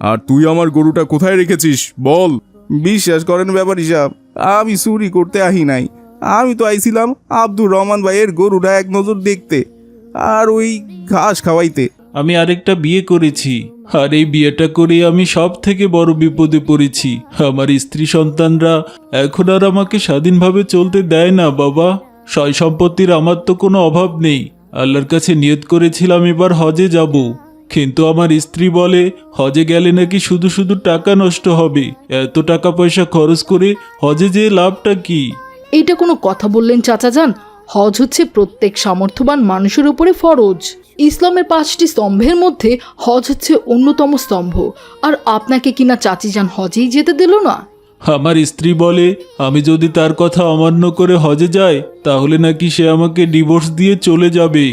আর তুই আমার গরুটা কোথায় রেখেছিস? বল। বিশ্বাস করেন ব্যাপার হিসাব। আমি চুরি করতে আহি নাই। আমি তো আইছিলাম আব্দুর রহমান ভাইয়ের গরুটা এক নজর দেখতে আর ওই ঘাস খাওয়াইতে। আমি আরেকটা বিয়ে করেছি। আর এই বিয়েটা করে আমি সব থেকে বড় বিপদে পড়েছি। আমার স্ত্রী সন্তানরা এখন আর আমাকে স্বাধীনভাবে চলতে দেয় না বাবা। সয় সম্পত্তির আমার তো কোনো অভাব নেই। আল্লাহর কাছে নিয়ত করেছিলাম এবার হজে যাব। কিন্তু আমার স্ত্রী বলে হজে গেলে নাকি শুধু শুধু টাকা নষ্ট হবে। এত টাকা পয়সা খরচ করে হজে যে লাভটা কি? এইটা কোনো কথা বললেন চাচা যান হজ হচ্ছে প্রত্যেক সামর্থ্যবান মানুষের উপরে ফরজ। ইসলামের পাঁচটি স্তম্ভের মধ্যে হজ হচ্ছে অন্যতম স্তম্ভ। আর আপনাকে কিনা চাচি যান হজেই যেতে দিল না? আমার স্ত্রী বলে আমি যদি তার কথা অমান্য করে হজে যাই তাহলে নাকি সে আমাকে ডিভোর্স দিয়ে চলে যাবে।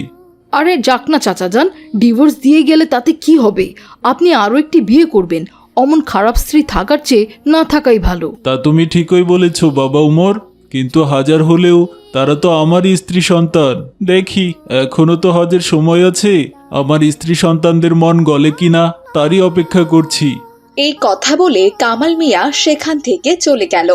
আরে যাক না চাচা যান ডিভোর্স দিয়ে গেলে তাতে কি হবে? আপনি আরও একটি বিয়ে করবেন। অমন খারাপ স্ত্রী থাকার চেয়ে না থাকাই ভালো। তা তুমি ঠিকই বলেছ বাবা উমর। কিন্তু হাজার হলেও তারা তো আমারই স্ত্রী সন্তান। দেখি এখনও তো হজের সময় আছে। আমার স্ত্রী সন্তানদের মন গলে কিনা তারই অপেক্ষা করছি। এই কথা বলে কামাল মিয়া সেখান থেকে চলে গেল।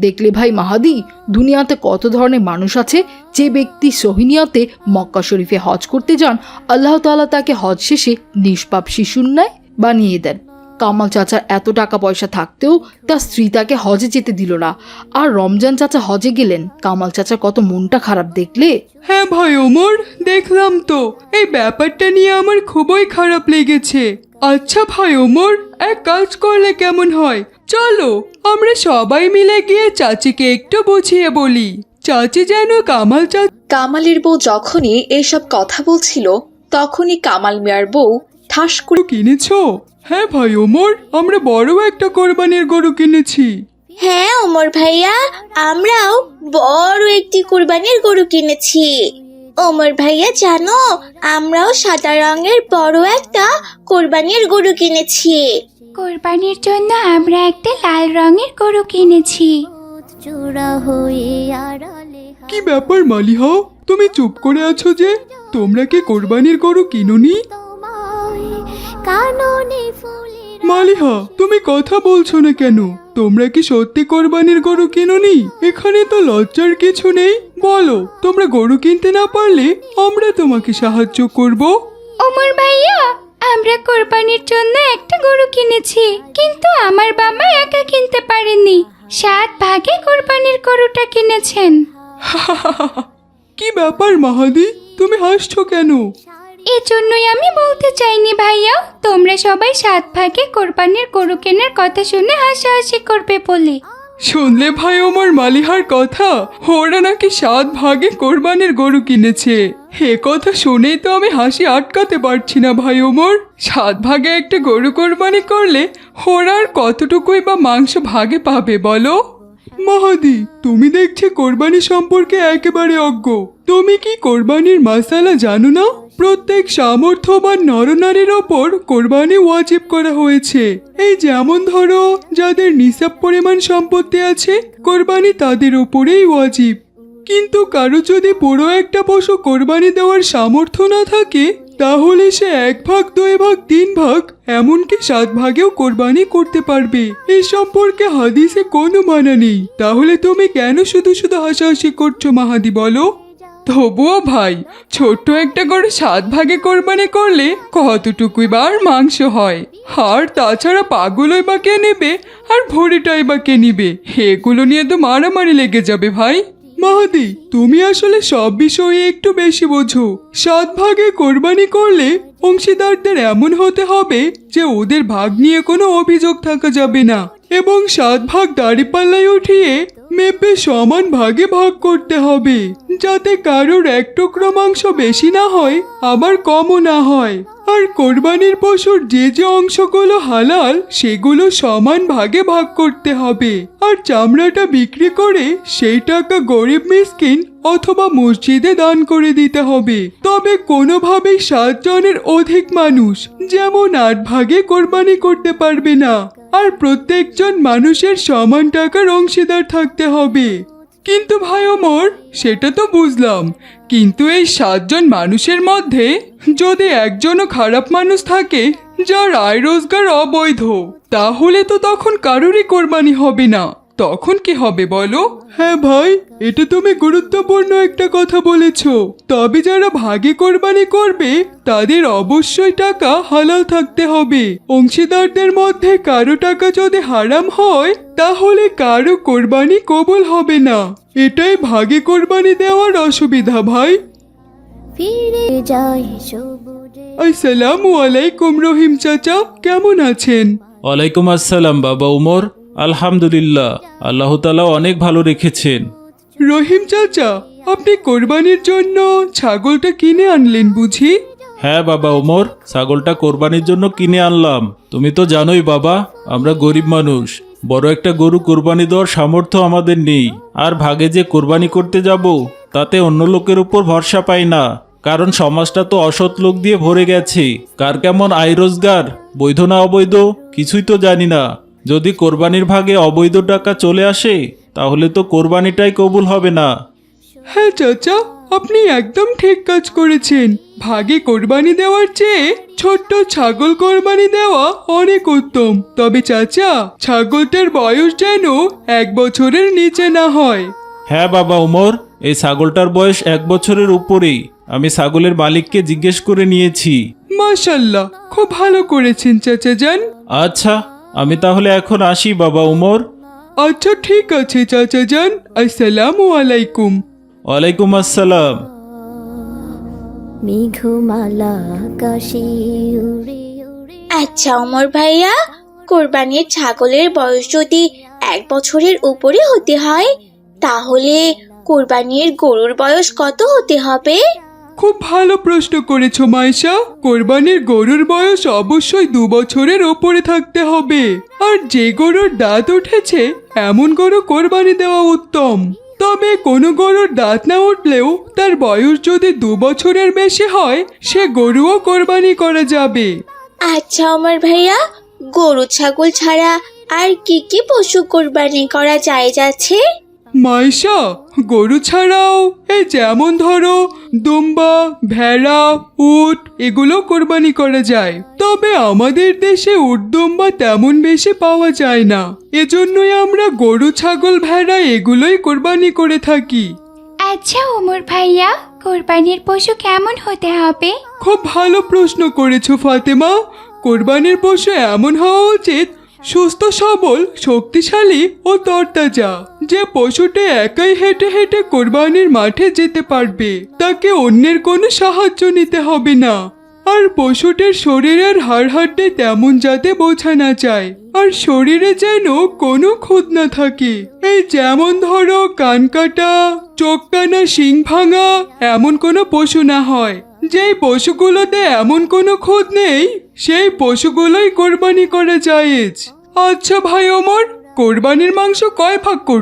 দেখলে ভাই মাহাদি, দুনিয়াতে কত ধরনের মানুষ আছে যে ব্যক্তি সোহিনিয়াতে মক্কা শরীফে হজ করতে যান, আল্লাহ তালা তাকে হজ শেষে নিষ্পাপ শিশুর ন্যায় বানিয়ে দেন। কামাল চাচার এত টাকা পয়সা থাকতেও তার স্ত্রী তাকে হজে যেতে দিল না। আর রমজান চাচা হজে গেলেন। কামাল চাচার কত মনটা খারাপ দেখলে? হ্যাঁ ভাই ওমর, দেখলাম তো। এই ব্যাপারটা নিয়ে আমার খুবই খারাপ লেগেছে। আচ্ছা ভাই ওমর, এক কাজ করলে কেমন হয়? চলো আমরা সবাই মিলে গিয়ে চাচিকে একটু বুঝিয়ে বলি। চাচি যেন কামাল চাচি কামালের বউ যখনই এসব কথা বলছিল তখনই কামাল মিয়ার বউ ঠাস করে কিনেছো? হ্যাঁ ভাই ওমর আমরা বড় একটা কোরবানির গরু কিনেছি। হ্যাঁ ওমর ভাইয়া আমরাও বড় একটি কোরবানির গরু কিনেছি। ওমর ভাইয়া জানো আমরাও সাদা রঙের বড় একটা কোরবানির গরু কিনেছি। কোরবানির জন্য আমরা একটা লাল রঙের গরু কিনেছি। কি ব্যাপার মালিহা? তুমি চুপ করে আছো যে? তোমরা কি কোরবানির গরু কিনোনি? মালিহা তুমি কথা বলছো না কেন? তোমরা কি সত্যি কোরবানির গরু কিনোনি? এখানে তো লজ্জার কিছু নেই। বলো তোমরা গরু কিনতে না পারলে আমরা তোমাকে সাহায্য করব? ওমর ভাইয়া আমরা কোরবানির জন্য একটা গরু কিনেছি কিন্তু আমার বাবা একা কিনতে পারেনি। সাত ভাগে কোরবানির গরুটা কিনেছেন। কি ব্যাপার মাহাদি? তুমি হাসছো কেন? এজন্যই আমি বলতে চাইনি ভাইয়া তোমরা সবাই সাত ভাগে কোরবানির গরু কেনার কথা শুনে হাসাহাসি করবে বলে। শুনলে ভাই ওমর মালিহার কথা? ওরা নাকি সাত ভাগে কোরবানের গরু কিনেছে। হে কথা শুনেই তো আমি হাসি আটকাতে পারছি না ভাই ওমর। সাত ভাগে একটা গরু কোরবানি করলে ওরা আর কতটুকুই বা মাংস ভাগে পাবে বলো? মাহাদি, তুমি দেখছি কোরবানি সম্পর্কে একেবারে অজ্ঞ। তুমি কি কোরবানির মাসালা জানো না? প্রত্যেক সামর্থ্যবান নরনারীর ওপর কোরবানি ওয়াজিব করা হয়েছে। এই যেমন ধরো, যাদের নিসাব পরিমাণ সম্পত্তি আছে, কোরবানি তাদের ওপরেই ওয়াজিব। কিন্তু কারও যদি পুরো একটা পশু কোরবানি দেওয়ার সামর্থ্য না থাকে তাহলে সে এক ভাগ, দুই ভাগ, তিন ভাগ, এমনকি সাত ভাগেও কোরবানি করতে পারবে। এ সম্পর্কে হাদিসে কোনো মানা নেই। তাহলে তুমি কেন শুধু শুধু হাসাহাসি করছ মাহাদি, বলো? তবুও ভাই, ছোট্ট একটা করে সাত ভাগে কোরবানি করলে কতটুকুই বা আর মাংস হয়? আর তাছাড়া পাগুলোই বা কে নেবে? আর ভরিটাই বা কে নিবে? এগুলো নিয়ে তো মারামারি লেগে যাবে ভাই। মাহাদি, তুমি আসলে সব বিষয়ে একটু বেশি বোঝো। সাত ভাগে কোরবানি করলে অংশীদারদের এমন হতে হবে যে ওদের ভাগ নিয়ে কোনো অভিযোগ থাকা যাবে না। এবং সাত ভাগ দাড়িপাল্লায় উঠিয়ে মেপে সমান ভাগে ভাগ করতে হবে, যাতে কারোর এক টুকরো মাংস বেশি না হয়, আবার কমও না হয়। আর কোরবানির পশুর যে যে অংশগুলো হালাল, সেগুলো সমান ভাগে ভাগ করতে হবে। আর চামড়াটা বিক্রি করে সেই টাকা গরিব মিসকিন অথবা মসজিদে দান করে দিতে হবে। তবে কোনোভাবেই সাত জনের অধিক মানুষ যেমন আট ভাগে কোরবানি করতে পারবে না। আর প্রত্যেকজন মানুষের সমান টাকার অংশীদার থাকতে হবে। কিন্তু ভাই ওমর সেটা তো বুঝলাম। কিন্তু এই সাতজন মানুষের মধ্যে যদি একজনও খারাপ মানুষ থাকে, যার আয় রোজগার অবৈধ, তাহলে তো তখন কারোরই কোরবানি হবে না। তখন কি হবে বলো? হ্যাঁ ভাই এটা তুমি গুরুত্বপূর্ণ একটা কথা বলেছ। তবে যারা ভাগে কোরবানি করবে তাদের অবশ্যই টাকা হালাল থাকতে হবে। অংশীদারদের মধ্যে কারও টাকা যদি হারাম হয় তাহলে কারও কোরবানি কবুল হবে না। এটাই ভাগে কোরবানি দেওয়ার অসুবিধা ভাই। ফিরে আসসালামু আলাইকুম রহিম চাচা কেমন আছেন? ওয়ালাইকুম আসসালাম বাবা উমর। আলহামদুলিল্লাহ আল্লাহ তালা অনেক ভালো রেখেছেন। রহিম চাচা আপনি কোরবানির জন্য ছাগলটা কিনে আনলেন বুঝি? হ্যাঁ বাবা ওমর ছাগলটা কোরবানির জন্য কিনে আনলাম। তুমি তো জানোই বাবা আমরা গরিব মানুষ। বড় একটা গরু কোরবানি দেওয়ার সামর্থ্য আমাদের নেই। আর ভাগে যে কোরবানি করতে যাব তাতে অন্য লোকের উপর ভরসা পাই না। কারণ সমাজটা তো অসৎ লোক দিয়ে ভরে গেছে। কার কেমন আয় রোজগার? বৈধ না অবৈধ? কিছুই তো জানি না। যদি কোরবানির ভাগে অবৈধ টাকা চলে আসে তাহলে তো কোরবানিটাই কবুল হবে না। হ্যাঁ চাচা আপনি একদম ঠিক কাজ করেছেন। ভাগে কোরবানি দেওয়ার চেয়ে ছোট্ট ছাগল কোরবানি দেওয়া অনেক উত্তম। তবে চাচা ছাগলটার বয়স যেন এক বছরের নিচে না হয়। হ্যাঁ বাবা উমর এই ছাগলটার বয়স এক বছরের উপরেই। আমি ছাগলের মালিককে জিজ্ঞেস করে নিয়েছি। মাশাল্লাহ খুব ভালো করেছেন চাচা যান আচ্ছা আমি তাহলে এখন আসি বাবা উমর। আচ্ছা ঠিক আছে চাচা যান। আসসালামু আলাইকুম। ওয়ালাইকুম আসসালাম। মেঘমালা আকাশে উড়ে উড়ে। আচ্ছা অমর ভাইয়া কোরবানির ছাগলের বয়স যদি এক বছরের উপরে হতে হয় তাহলে কোরবানির গরুর বয়স কত হতে হবে? খুব ভালো প্রশ্ন করেছ, মাইশা। কোরবানির গরুর বয়স অবশ্যই দু বছরের ওপরে থাকতে হবে। আর যে গরুর দাঁত উঠেছে, এমন গরু কোরবানি দেওয়া উত্তম। তবে কোনো গরুর দাঁত না উঠলেও তার বয়স যদি দু বছরের বেশি হয়, সে গরুও কোরবানি করা যাবে। আচ্ছা আমার ভাইয়া, গরু ছাগল ছাড়া আর কি কি পশু কোরবানি করা যায় যাচ্ছে? মাইশা গরু ছাড়াও এই যেমন ধরো দুম্বা ভেড়া উট এগুলো কোরবানি করা যায়। তবে আমাদের দেশে উট দুম্বা তেমন বেশি পাওয়া যায় না। এজন্যই আমরা গরু ছাগল ভেড়া এগুলোই কোরবানি করে থাকি। আচ্ছা ওমর ভাইয়া কোরবানির পশু কেমন হতে হবে? খুব ভালো প্রশ্ন করেছ ফাতেমা। কোরবানির পশু এমন হওয়া উচিত সুস্থ সবল শক্তিশালী ও তরতাজা। যে পশুটি একাই হেঁটে হেঁটে কোরবানির মাঠে যেতে পারবে, তাকে অন্যের কোনো সাহায্য নিতে হবে না। আর পশুটির শরীরের হাড় হাড্ডে তেমন যাতে বোঝা না যায়, আর শরীরে যেন কোনো খুঁত না থাকে। এই যেমন ধরো কান কাটা, চোখ কানা, শিং ভাঙা, এমন কোনো পশু না হয়। যেই পশুগুলোতে এমন কোনো খুঁত নেই, সেই পশুগুলোই কোরবানি করা জায়েজ। আচ্ছা ভাই ওমর, কোরবানির মাংস কয় ভাগ করতে